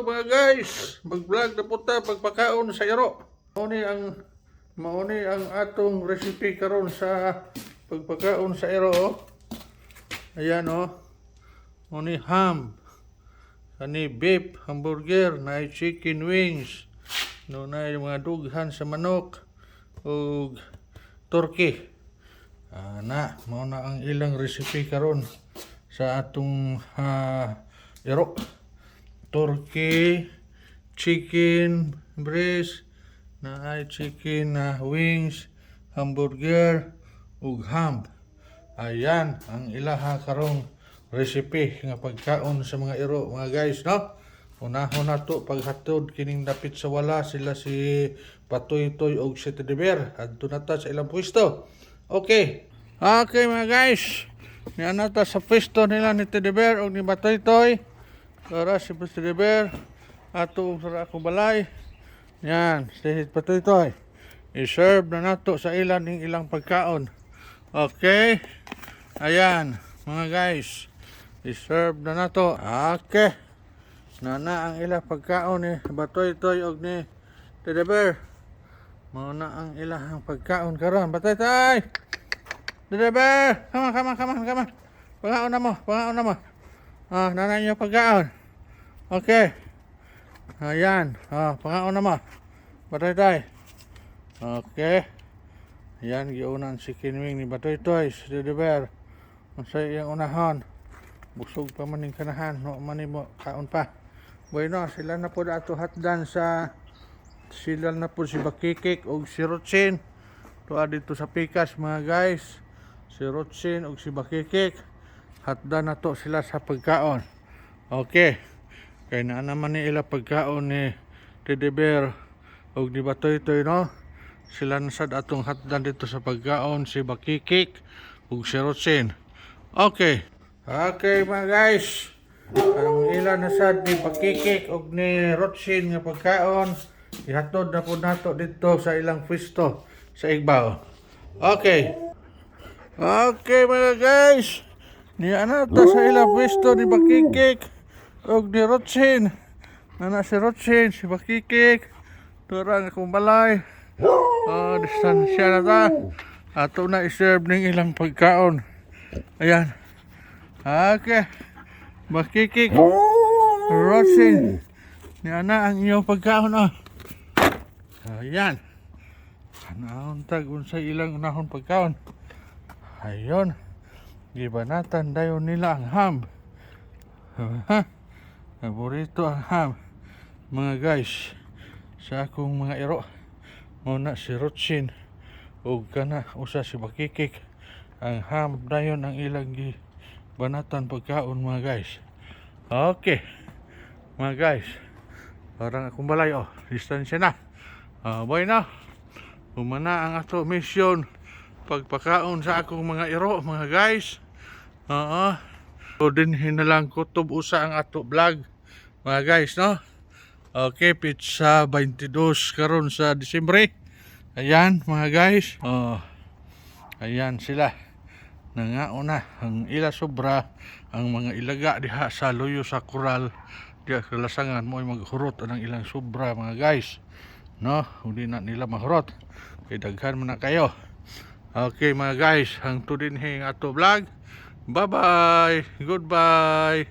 Mga guys, mag-vlog na punta pagpakaon sa iro. Mauni ang mauni ang atong recipe karon sa pagpakaon sa iro. oh. Ayan oh. Mauni ham. Kani beef, hamburger, na chicken wings. No na mga dughan sa manok ug turkey. Ana, mao na ang ilang recipe karon sa atong ah, iro turkey, chicken breast, na ay chicken na wings, hamburger, ug ham. Ayan ang ilaha karong recipe nga pagkaon sa mga iro mga guys no. Unahon na to paghatod kining dapit sa wala sila si Patoy Toy og si Teddy Bear adto na ta sa ilang pwesto. Okay. Okay mga guys. Niyan na ta sa pwesto nila ni Teddy Bear og ni Patoy Toy. Para si Mr. Bear, ato sa ako balay. Yan, stay patutoy. I-serve na nato sa ilan ng ilang pagkaon. Okay? Ayan, mga guys. I-serve na nato. Okay. Nana ang ilang pagkaon ni Batoy Toy og ni Teddy Bear. Muna ang ilang pagkaon karon. Batoy Toy! On, come on, come on. Pangaon na mo, pangaon na mo. Ah, nanay niyo pagkaon. Okay. Ayan. Ah, pangaon na mo. Batoy Toy. Okay. Ayan, giunan si Kinwing ni Batoy Toy, si Dede Bear. Ang sa iyang unahon. Busog pa man yung kanahan. No, man mo kaon pa. Bueno, sila na po ato hatdan sa sila na po si Bakikik o si Rotsin. Tuwa dito sa Pikas mga guys. Si Rotsin o si Bakikik. Hatdan na to sila sa pagkaon. Okay. Kaya na naman ni ila pagkaon ni Teddy Bear o di Batoy Toy no? Sila na sad atong hatdan dito sa pagkaon si Bakikik ug si Rotsin. Okay. Okay mga guys. Ang ila na sad ni Bakikik ug ni Rotsin nga pagkaon ihatod na po nato dito sa ilang pwesto sa Igbaw. Okay. Okay mga guys. Ni ana ta sa ilang pwesto ni Bakikik og ni Rotsin. Nana si Rotsin, si Bakikik. Turang akong balay. Oh, distansya na ta. Ato na iserve ning ilang pagkaon. Ayan. Okay. Bakikik. Rotsin. Ni ana ang iyong pagkaon oh. Ayan. Anahon tag sa ilang unahon pagkaon. Ayon. Gibanatan dayon nila ang ham. Ha? Paborito ang ham. Mga guys, sa akong mga iro, muna si Rotsin, o kana usa si Bakikik, ang ham dayon ang ilang gi banatan pagkaon mga guys. Okay, mga guys, parang akong balay oh, distansya na. Ah, boy na, umana ang ato mission pagpakaon sa akong mga iro mga guys. Oo. So din hinalang kutob usa ang ato vlog mga guys no. Okay, pizza 22 karon sa Disyembre. Ayan mga guys. Oh. Ayan sila. Nangauna ang ila sobra ang mga ilaga diha sa luyo sa koral diha sa lasangan mo maghurot ang ilang sobra mga guys. No, hindi na nila mahurot. Kay daghan man na kayo. Okay mga guys, ang tudin hing ato vlog. Bye bye. Goodbye.